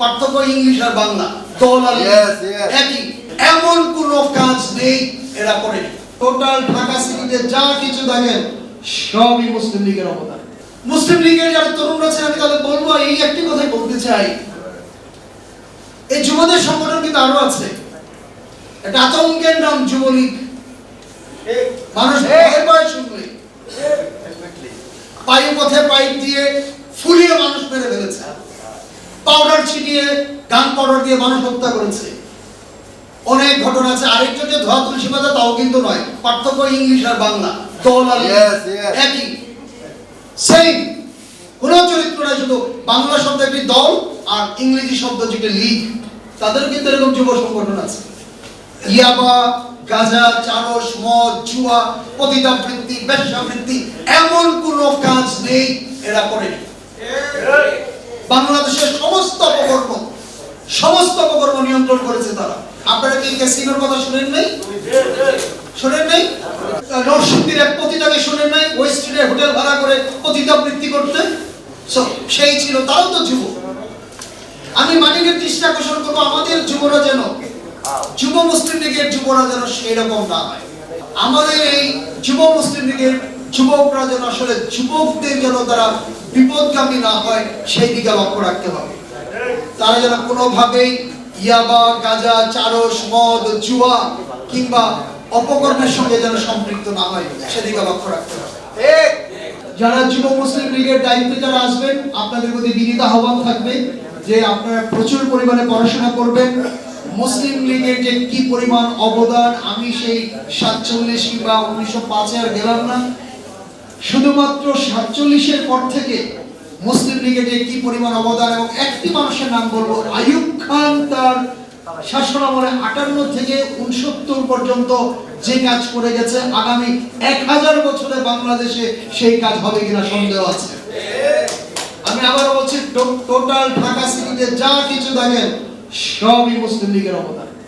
পার্থক্য ইংলিশ আর বাংলা। দল আর Yes, yes. একই। এমন কোন কাজ নেই এরা করেনি টোটাল ঢাকা সিটিতে যা কিছু দেখেন সবই মুসলিম লীগের অবদান। মুসলিম লীগের যারা তরুণ আছে আমি তাদের বলব এই একটি কথাই বলতে চাই। এই যুবদের সংগঠন কিন্তু আরও আছে। একটা আতঙ্কের নাম যুবলীগ। মানুষ ভয়ে ভয়ে শুনবে। পায়ু পথে পাইপ দিয়ে ফুলিয়ে মানুষ মেরে ফেলেছে। পাউডার ছিটিয়ে গান পাউডার দিয়ে মানুষ হত্যা করেছে। অনেক ঘটনা আছে। আরেকটা যে ধোয়া তুলসী পাতা তাও কিন্তু নয় পার্থক্য ইংলিশ আর বাংলা। দল আর. একই। সেম কোন চরিত্র নাই শুধু বাংলা শব্দ একটি দল আর ইংরেজি শব্দ যেটা লিগ। তাদের কিন্তু এরকম যুব সংগঠন আছে। ইয়াবা গাঁজা চারস মদ জুয়া পতিতাবৃত্তি ব্যবসাবৃত্তি এমন কোন কাজ নেই এরা করেনি। বাংলাদেশের সমস্ত অপকর্ম সমস্ত অপকর্ম নিয়ন্ত্রণ করেছে তারা। আপনারা কি ক্যাসিনোর কথা শুনেন নাই? শুনেন নাই? নরসিংদীর এক পতিতাকে শুনেন নাই? ওয়েস্ট হোটেল ভাড়া করে পতিতাবৃত্তি করতে? সেই ছিল, তারাও তো যুব আমি মানিকের দৃষ্টি আকর্ষণ করব, আমাদের যুবরা যেন, যুব মুসলিম লীগের যুবরা যেন সেই রকম না হয়। আমাদের এই যুব মুসলিম লীগের যুবকরা যেন আসলে যুবকদের যেন তারা বিপদগামী না হয় সেই দিকে লক্ষ্য রাখতে হবে। তারা যেন কোনোভাবেই ইয়াবা গাঁজা চারস মদ জুয়া কিংবা অপকর্মের সঙ্গে যেন সম্পৃক্ত না হয় সেদিকে লক্ষ্য রাখতে হবে। যারা যুব মুসলিম লীগের দায়িত্বে যারা আসবেন আপনাদের প্রতি বিনীত আহ্বান থাকবে যে আপনারা প্রচুর পরিমাণে পড়াশোনা করবেন। মুসলিম লীগের যে কি পরিমাণ অবদান আমি সেই সাতচল্লিশ কিংবা উনিশশো পাঁচে আর গেলাম না। শুধুমাত্র সাতচল্লিশের পর থেকে মুসলিম লীগের যে কি পরিমাণ অবদান এবং একটি মানুষের নাম বলব আইয়ুব খান তার শাসন আমলে আটান্ন থেকে উনসত্তর পর্যন্ত যে কাজ করে গেছে, আগামী এক হাজার বছরে বাংলাদেশে সেই কাজ হবে কিনা সন্দেহ আছে। আমি আবার বলছি টোটাল ঢাকা সিটিতে যা কিছু দেখেন, সবই মুসলিম লীগের অবদান।